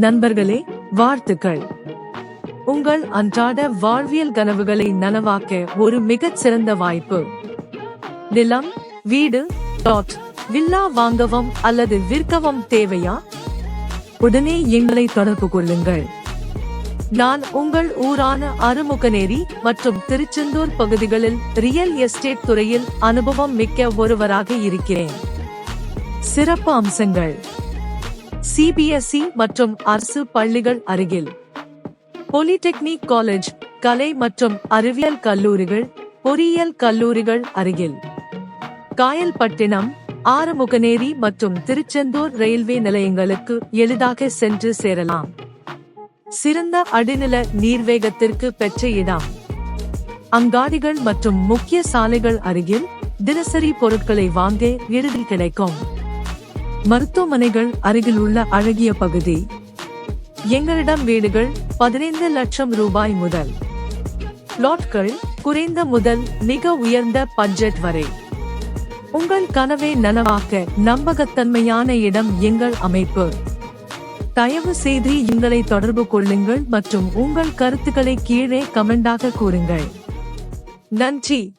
நண்பர்களே வாழ்த்துக்கள். உங்கள் அன்றாட வாழ்வியல் கனவுகளை நனவாக்க ஒரு மிகச் சிறந்த வாய்ப்பு. நிலம் வீடு டாட் வில்லா வாங்கவும் அல்லது விற்கவும் தேவையா? உடனே எங்களை தொடர்பு கொள்ளுங்கள். நான் உங்கள் ஊரான அருமுகநேரி மற்றும் திருச்செந்தூர் பகுதிகளில் ரியல் எஸ்டேட் துறையில் அனுபவம் மிக்க ஒருவராக இருக்கிறேன். சிறப்பு அம்சங்கள். சிபிஎஸ்இ மற்றும் அரசு பள்ளிகள் அருகில். பாலிடெக்னிக் காலேஜ் கலை மற்றும் அறிவியல் கல்லூரிகள் பொறியியல் கல்லூரிகள் அருகில். காயல்பட்டினம் ஆறுமுகநேரி மற்றும் திருச்செந்தூர் ரயில்வே நிலையங்களுக்கு எளிதாக சென்று சேரலாம். சிறந்த அடிநில நீர்வேகத்திற்கு பெற்ற இடம். அங்காடிகள் மற்றும் முக்கிய சாலைகள் அருகில் தினசரி பொருட்களை வாங்க எளிதில் கிடைக்கும். மருத்துவமனைகள் அருகில் உள்ள அழகிய பகுதி. எங்களிடம் வீடுகள் பதினைந்து லட்சம் ரூபாய் முதல். பிளாட்கள் குறைந்த முதல் மிக உயர்ந்த பட்ஜெட் வரை. உங்கள் கனவை நனவாக்க நம்பகத்தன்மையான இடம் எங்கள் அமைப்பு. தயவு செய்து எங்களை தொடர்பு கொள்ளுங்கள் மற்றும் உங்கள் கருத்துக்களை கீழே கமெண்டாக கூறுங்கள். நன்றி.